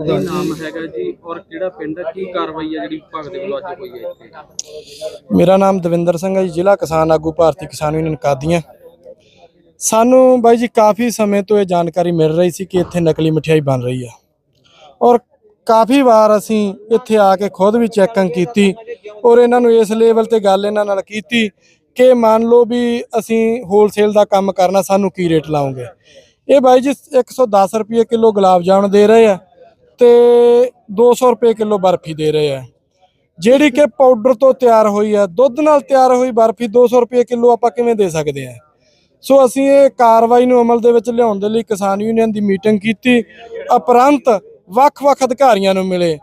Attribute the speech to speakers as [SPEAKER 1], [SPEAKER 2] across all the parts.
[SPEAKER 1] ਕੀ ਨਾਮ ਹੈਗਾ ਜੀ ਔਰ ਕਿਹੜਾ ਪਿੰਡ ਹੈ? ਕੀ ਕਾਰਵਾਈ ਹੈ ਜਿਹੜੀ ਵਿਭਾਗ ਦੇ ਵੱਲੋਂ ਅੱਜ ਹੋਈ ਹੈ ਇੱਥੇ?
[SPEAKER 2] ਮੇਰਾ ਨਾਮ ਦਵਿੰਦਰ ਸਿੰਘ ਹੈ ਜੀ ਜ਼ਿਲ੍ਹਾ ਕਿਸਾਨ ਆਗੂ ਭਾਰਤੀ ਕਿਸਾਨ ਯੂਨੀਅਨ ਕਾਦੀਆਂ। ਸਾਨੂੰ ਬਾਈ ਜੀ ਕਾਫੀ ਸਮੇਂ ਤੋਂ ਇਹ ਜਾਣਕਾਰੀ ਮਿਲ ਰਹੀ ਸੀ ਕਿ ਇੱਥੇ ਨਕਲੀ ਮਠਿਆਈ ਬਣ ਰਹੀ ਹੈ ਔਰ ਕਾਫੀ ਵਾਰ ਅਸੀਂ ਇੱਥੇ ਆ ਕੇ ਖੁਦ ਵੀ ਚੈਕਿੰਗ ਕੀਤੀ ਔਰ ਇਹਨਾਂ ਨੂੰ ਇਸ ਲੈਵਲ ਤੇ ਗੱਲ ਇਹਨਾਂ ਨਾਲ ਕੀਤੀ ਕਿ ਮੰਨ ਲਓ ਵੀ ਅਸੀਂ ਹੋਲਸੇਲ ਦਾ ਕੰਮ ਕਰਨਾ ਸਾਨੂੰ ਕੀ ਰੇਟ ਲਾਉਂਗੇ। ਇਹ ਬਾਈ ਜੀ 110 ਰੁਪਏ ਕਿਲੋ ਗੁਲਾਬ ਜਾਮਨ ਦੇ ਰਹੇ ਆ। ਤੇ 200 ਰੁਪਏ ਕਿਲੋ ਬਰਫੀ ਦੇ ਰਹੇ ਆ। ਜਿਹੜੀ ਕਿ ਪਾਊਡਰ ਤੋਂ ਤਿਆਰ ਹੋਈ ਹੈ ਦੁੱਧ ਨਾਲ ਤਿਆਰ ਹੋਈ ਬਰਫੀ 200 ਰੁਪਏ ਕਿਲੋ ਆਪਾਂ ਕਿਵੇਂ ਦੇ ਸਕਦੇ ਹਾਂ ਸੋ ਅਸੀਂ ਇਹ ਕਾਰਵਾਈ ਨੂੰ ਅਮਲ ਦੇ ਵਿੱਚ ਲਿਆਉਣ ਦੇ ਲਈ ਕਿਸਾਨ ਯੂਨੀਅਨ ਦੀ ਮੀਟਿੰਗ ਕੀਤੀ। ਉਪਰੰਤ ਵੱਖ-ਵੱਖ ਅਧਿਕਾਰੀਆਂ ਨੂੰ ਮਿਲੇ।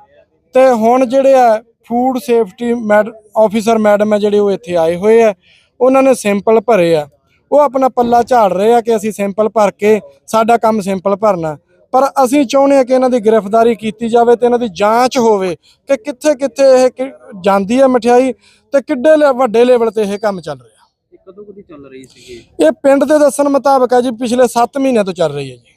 [SPEAKER 2] ਤੇ ਹੁਣ ਜਿਹੜੇ ਆ ਫੂਡ ਸੇਫਟੀ ਮੈਡ ਆਫੀਸਰ ਮੈਡਮ ਹੈ ਜਿਹੜੇ ਉਹ ਇੱਥੇ ਆਏ ਹੋਏ ਆ, ਉਹਨਾਂ ਨੇ ਸੈਂਪਲ ਭਰੇ ਆ। ਉਹ ਆਪਣਾ ਪੱਲਾ ਝਾੜ ਰਹੇ ਆ ਕਿ ਅਸੀਂ ਸੈਂਪਲ ਭਰ ਕੇ ਸਾਡਾ ਕੰਮ ਸੈਂਪਲ ਭਰਨਾ। ਪਰ ਅਸੀਂ ਚਾਹੁੰਦੇ ਆ ਕਿ ਇਹਨਾਂ ਦੀ ਗ੍ਰਿਫਤਾਰੀ ਕੀਤੀ ਜਾਵੇ ਤੇ ਇਹਨਾਂ ਦੀ ਜਾਂਚ ਹੋਵੇ ਕਿ ਕਿੱਥੇ ਕਿੱਥੇ ਇਹ ਜਾਂਦੀ ਹੈ ਮਠਿਆਈ ਤੇ ਕਿੱਡੇ ਵੱਡੇ ਲੈਵਲ ਤੇ ਇਹ ਕੰਮ ਚੱਲ ਰਿਹਾ।
[SPEAKER 1] ਇਹ ਕਦੋਂ ਕਦੀ ਚੱਲ ਰਹੀ ਸੀਗੀ?
[SPEAKER 2] ਇਹ ਪਿੰਡ ਦੇ ਦੱਸਣ ਮੁਤਾਬਕ ਹੈ ਜੀ ਪਿਛਲੇ 7 ਮਹੀਨਿਆਂ ਤੋਂ ਚੱਲ ਰਹੀ ਹੈ ਜੀ।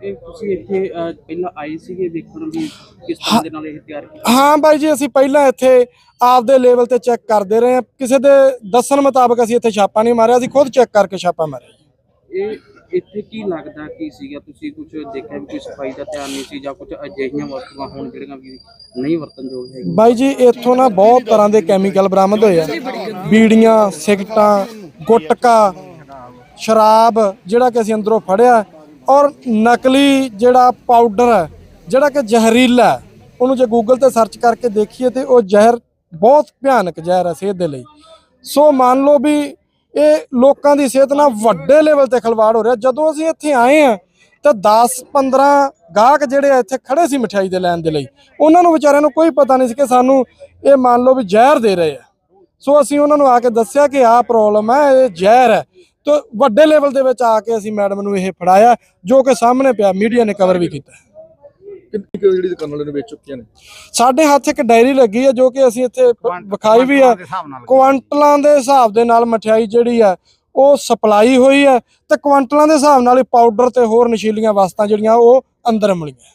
[SPEAKER 1] ਇਹ ਤੁਸੀਂ ਇੱਥੇ ਅਹ, ਪਹਿਲਾਂ ਆਏ ਸੀਗੇ ਵੇਖਣ ਵੀ ਕਿਸ ਤਰ੍ਹਾਂ ਦੇ ਨਾਲ ਇਹ ਤਿਆਰ ਕੀਤਾ?
[SPEAKER 2] ਹਾਂ ਬਾਈ ਜੀ ਅਸੀਂ ਪਹਿਲਾਂ ਇੱਥੇ ਆਪਦੇ ਲੈਵਲ ਤੇ ਚੈੱਕ ਕਰਦੇ ਰਹੇ ਹਾਂ। ਕਿਸੇ ਦੇ ਦੱਸਣ ਮੁਤਾਬਕ ਅਸੀਂ ਇੱਥੇ ਛਾਪਾ ਨਹੀਂ ਮਾਰਿਆ ਅਸੀਂ ਖੁਦ ਚੈੱਕ ਕਰਕੇ ਛਾਪਾ ਮਾਰਿਆ।
[SPEAKER 1] ਇਹ ਇੱਥੇ ਕੀ ਲੱਗਦਾ, ਕੀ ਸੀਗਾ? ਤੁਸੀਂ ਕੁਝ ਦੇਖਿਆ ਵੀ ਕੋਈ ਸਫ਼ਾਈ ਦਾ ਧਿਆਨ ਨਹੀਂ ਸੀ ਜਾਂ ਕੁਝ ਅਜਿਹੀਆਂ ਵਸਤੂਆਂ ਹੋਣ ਜਿਹੜੀਆਂ ਵੀ ਨਹੀਂ ਵਰਤਨਯੋਗ ਹੈਗੀਆਂ?
[SPEAKER 2] ਬਾਈ ਜੀ, ਇੱਥੋਂ ਨਾ ਬਹੁਤ ਤਰ੍ਹਾਂ ਦੇ ਕੈਮੀਕਲ ਬਰਾਮਦ ਹੋਏ ਆ। ਬੀੜੀਆਂ ਸਿਗਟਾਂ ਗੁਟਕਾ, ਸ਼ਰਾਬ, ਜਿਹੜਾ ਕਿ ਅਸੀਂ ਅੰਦਰੋਂ ਫੜਿਆ ਔਰ ਨਕਲੀ ਜਿਹੜਾ ਪਾਊਡਰ ਹੈ, ਜਿਹੜਾ ਕਿ ਜ਼ਹਿਰੀਲਾ ਉਹਨੂੰ ਜੇ ਗੂਗਲ ਤੇ ਸਰਚ ਕਰਕੇ ਦੇਖੀਏ ਤੇ ਉਹ ਜ਼ਹਿਰ ਬਹੁਤ ਭਿਆਨਕ ਜ਼ਹਿਰ ਹੈ ਸਿਹਤ ਦੇ ਲਈ। ਸੋ ਮੰਨ ਲਓ ਵੀ ਇਹ ਲੋਕਾਂ ਦੀ ਸਿਹਤ ਨਾਲ ਵੱਡੇ ਲੈਵਲ ਤੇ ਖਿਲਵਾੜ ਹੋ ਰਿਹਾ। ਜਦੋਂ ਅਸੀਂ ਇੱਥੇ ਆਏ ਆ ਤਾਂ 10 15 ਗਾਹਕ ਜਿਹੜੇ ਆ ਇੱਥੇ ਖੜੇ ਸੀ ਮਠਿਆਈ ਦੇ ਲੈਣ ਦੇ ਲਈ। ਉਹਨਾਂ ਨੂੰ ਵਿਚਾਰਿਆਂ ਨੂੰ ਕੋਈ ਪਤਾ ਨਹੀਂ ਸੀ ਕਿ ਸਾਨੂੰ ਇਹ ਮੰਨ ਲਓ ਵੀ ਜ਼ਹਿਰ ਦੇ ਰਹੇ ਆ। ਸੋ ਅਸੀਂ ਉਹਨਾਂ ਨੂੰ ਆ ਕੇ ਦੱਸਿਆ ਕਿ ਆਹ ਪ੍ਰੋਬਲਮ ਹੈ ਇਹ ਜ਼ਹਿਰ ਹੈ। ਤੇ ਵੱਡੇ ਲੈਵਲ ਦੇ ਵਿੱਚ ਆ ਕੇ ਅਸੀਂ ਮੈਡਮ ਨੂੰ ਇਹ ਫੜਾਇਆ, ਜੋ ਕਿ ਸਾਹਮਣੇ ਪਿਆ ਮੀਡੀਆ ਨੇ ਕਵਰ ਵੀ ਕੀਤਾ।
[SPEAKER 3] ਕਿੰਨੀ ਕੁ ਜਿਹੜੀ ਦੁਕਾਨ ਵਾਲੇ ਨੇ ਵੇਚ ਚੁੱਕੀਆਂ ਨੇ?
[SPEAKER 2] ਸਾਡੇ ਹੱਥ ਇੱਕ ਡਾਇਰੀ ਲੱਗੀ ਹੈ ਜੋ ਕਿ ਅਸੀਂ ਇੱਥੇ ਵਿਖਾਈ ਵੀ ਆ। ਕੁਆਂਟਲਾਂ ਦੇ ਹਿਸਾਬ ਦੇ ਨਾਲ ਮਠਿਆਈ ਜਿਹੜੀ ਆ ਉਹ ਸਪਲਾਈ ਹੋਈ ਹੈ ਤੇ ਕੁਆਂਟਲਾਂ ਦੇ ਹਿਸਾਬ ਨਾਲ ਹੀ ਪਾਊਡਰ ਤੇ ਹੋਰ ਨਸ਼ੀਲੀਆਂ ਵਸਤਾਂ ਜਿਹੜੀਆਂ ਉਹ ਅੰਦਰ ਮਿਲੀਆਂ।